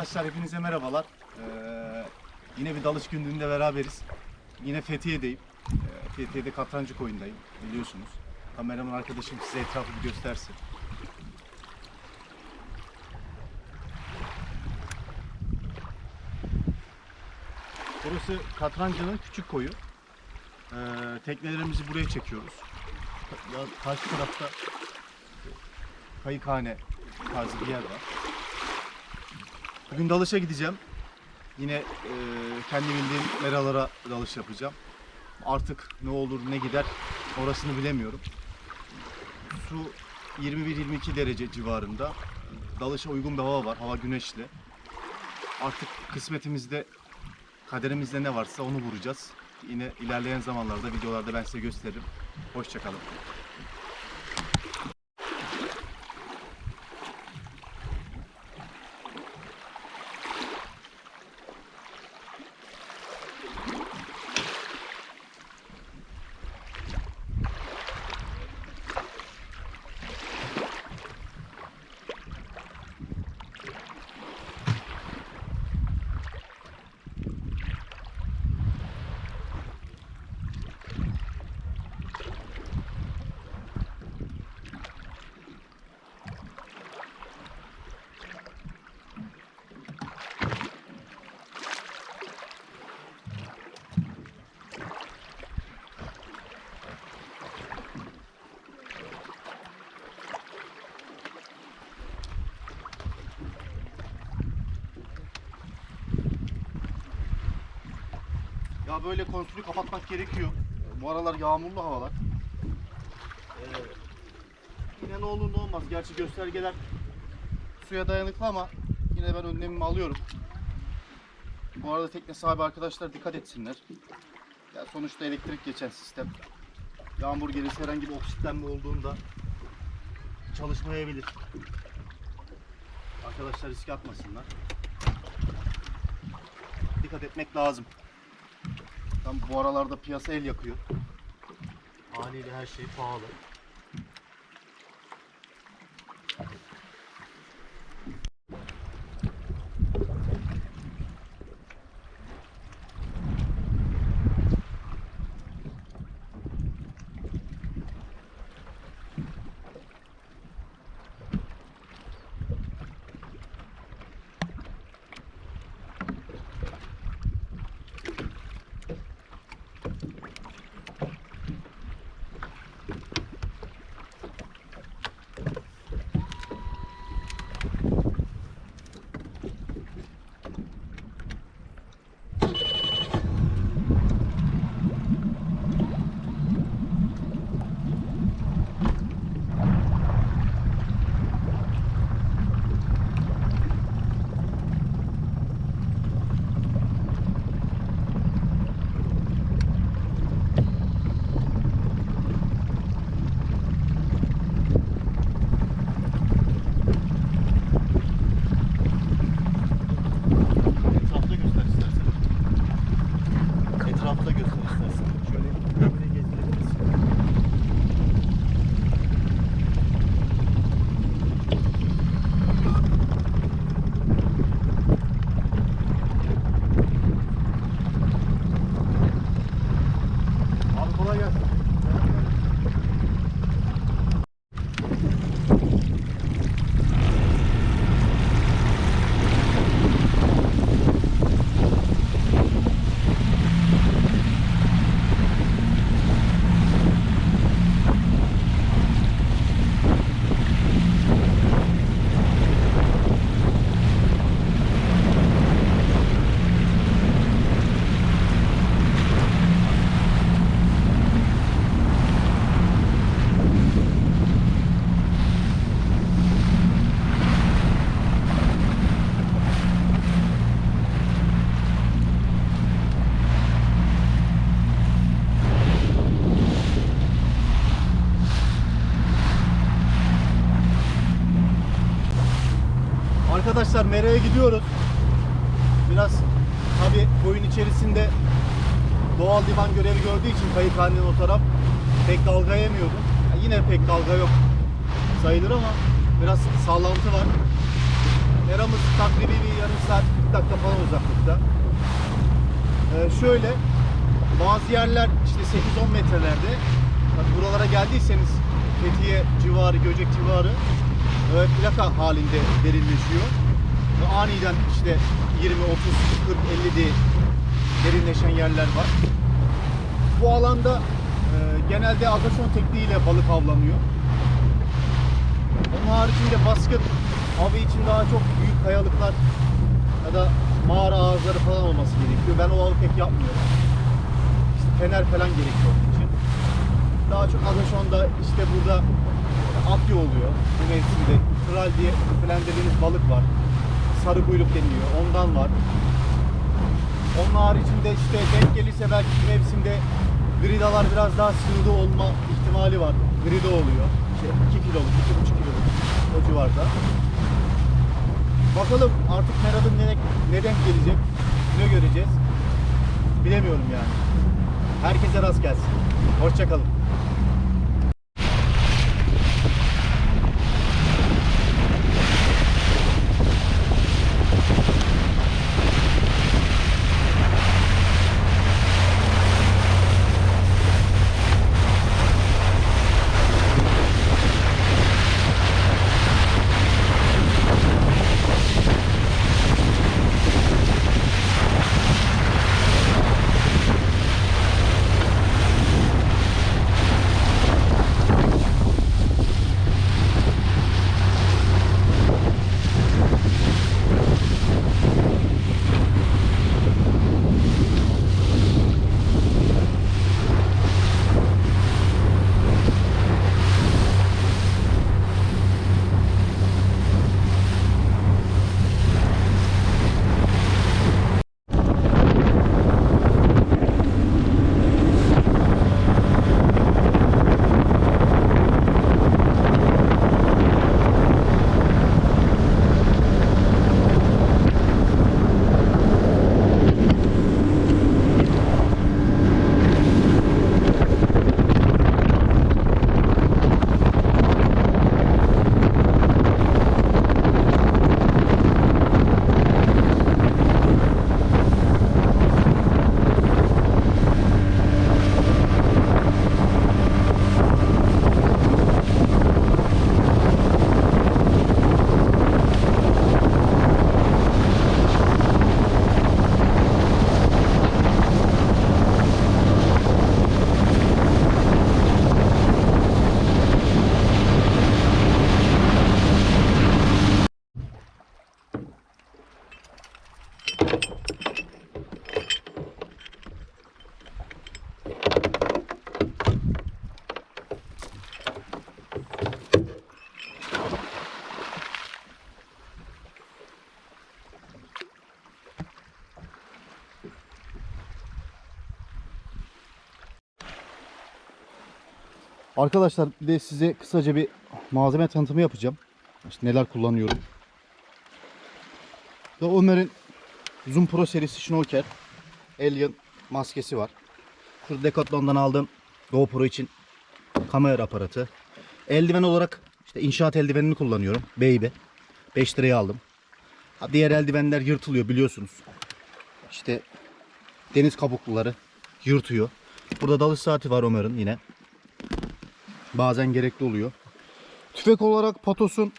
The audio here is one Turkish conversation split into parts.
Arkadaşlar hepinize merhabalar. Ee, yine bir dalış günlüğünde beraberiz. Yine Fethiye'deyim. Ee, Fethiye'de katrancı koyundayım biliyorsunuz. Kameraman arkadaşım size etrafı bir göstersin. Burası Katrancı'nın küçük koyu. Ee, teknelerimizi buraya çekiyoruz. Ya, karşı tarafta kayıkhane tarzı bir yer var. Bugün dalışa gideceğim. Yine e, kendi bildiğim meralara dalış yapacağım. Artık ne olur ne gider orasını bilemiyorum. Su 21-22 derece civarında. Dalışa uygun bir hava var. Hava güneşli. Artık kısmetimizde kaderimizde ne varsa onu vuracağız. Yine ilerleyen zamanlarda videolarda ben size gösteririm. Hoşçakalın. Ya böyle konsülü kapatmak gerekiyor. Bu aralar yağmurlu havalar. Ee, yine ne olur ne olmaz. Gerçi göstergeler suya dayanıklı ama yine ben önlemimi alıyorum. Bu arada tekne sahibi arkadaşlar dikkat etsinler. Ya sonuçta elektrik geçen sistem. Yağmur gelirse herhangi bir oksitlenme olduğunda çalışmayabilir. Arkadaşlar riske atmasınlar. Dikkat etmek lazım. Tam bu aralarda piyasa el yakıyor. Haliyle her şey pahalı. Arkadaşlar meraya gidiyoruz. Biraz tabi koyun içerisinde doğal divan görevi gördüğü için kayıkhanenin o taraf pek dalga yemiyordu. Ya yine pek dalga yok sayılır ama biraz sallantı var. Meramız takribi bir yarım saat 40 dakika falan uzaklıkta. Ee, şöyle bazı yerler işte 8-10 metrelerde. Tabii buralara geldiyseniz Fethiye civarı, Göcek civarı e, plaka halinde derinleşiyor. Aniden işte 20, 30, 40, 50 diye derinleşen yerler var. Bu alanda e, genelde agaşon tekniğiyle balık avlanıyor. Onun haricinde baskın avı için daha çok büyük kayalıklar ya da mağara ağızları falan olması gerekiyor. Ben o avı pek yapmıyorum. İşte fener falan gerekiyor onun için. Daha çok agaşonda işte burada akya oluyor bu mevsimde. Kral diye falan dediğimiz balık var. Sarı kuyruk deniliyor. Ondan var. Onun haricinde işte denk gelirse belki mevsimde gridalar biraz daha sığdı olma ihtimali var. Grida oluyor. İşte 2 kiloluk, 2,5 kiloluk o civarda. Bakalım artık Merad'ın ne, ne denk gelecek, ne göreceğiz. Bilemiyorum yani. Herkese rast gelsin. Hoşçakalın. Arkadaşlar bir de size kısaca bir malzeme tanıtımı yapacağım. İşte neler kullanıyorum. Ve Ömer'in Zoom Pro serisi Schnauker Alien maskesi var. Şurada Decathlon'dan aldığım GoPro için kamera aparatı. Eldiven olarak işte inşaat eldivenini kullanıyorum. Baby. 5 liraya aldım. Diğer eldivenler yırtılıyor biliyorsunuz. İşte deniz kabukluları yırtıyor. Burada dalış saati var Ömer'in yine. Bazen gerekli oluyor. Tüfek olarak Patos'un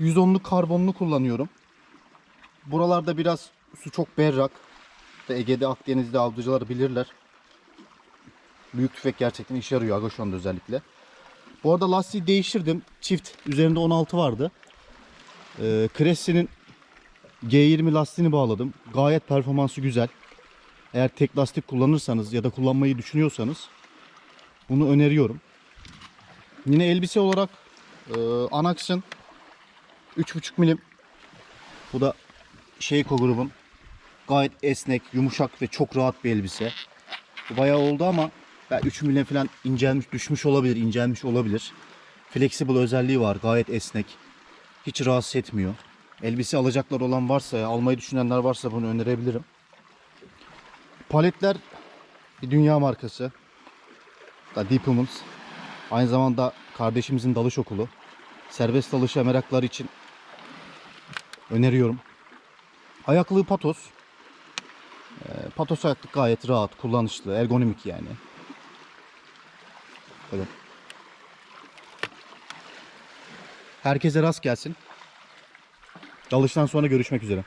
110'luk karbonlu kullanıyorum. Buralarda biraz su çok berrak. Ege'de, Akdeniz'de avcılar bilirler. Büyük tüfek gerçekten işe yarıyor Agaşon'da özellikle. Bu arada lastiği değiştirdim. Çift üzerinde 16 vardı. Ee, Cressy'nin G20 lastiğini bağladım. Gayet performansı güzel. Eğer tek lastik kullanırsanız ya da kullanmayı düşünüyorsanız bunu öneriyorum. Yine elbise olarak e, Anax'ın 3.5 milim bu da Sheiko grubun gayet esnek, yumuşak ve çok rahat bir elbise. Bu bayağı oldu ama ben 3 milim falan incelmiş, düşmüş olabilir, incelmiş olabilir. Flexible özelliği var, gayet esnek. Hiç rahatsız etmiyor. Elbise alacaklar olan varsa, almayı düşünenler varsa bunu önerebilirim. Paletler bir dünya markası. Da Deep Humans. Aynı zamanda kardeşimizin dalış okulu. Serbest dalışa meraklar için Öneriyorum. Ayaklığı patos. Ee, patos ayaklık gayet rahat, kullanışlı, ergonomik yani. Böyle. Herkese rast gelsin. Dalıştan sonra görüşmek üzere.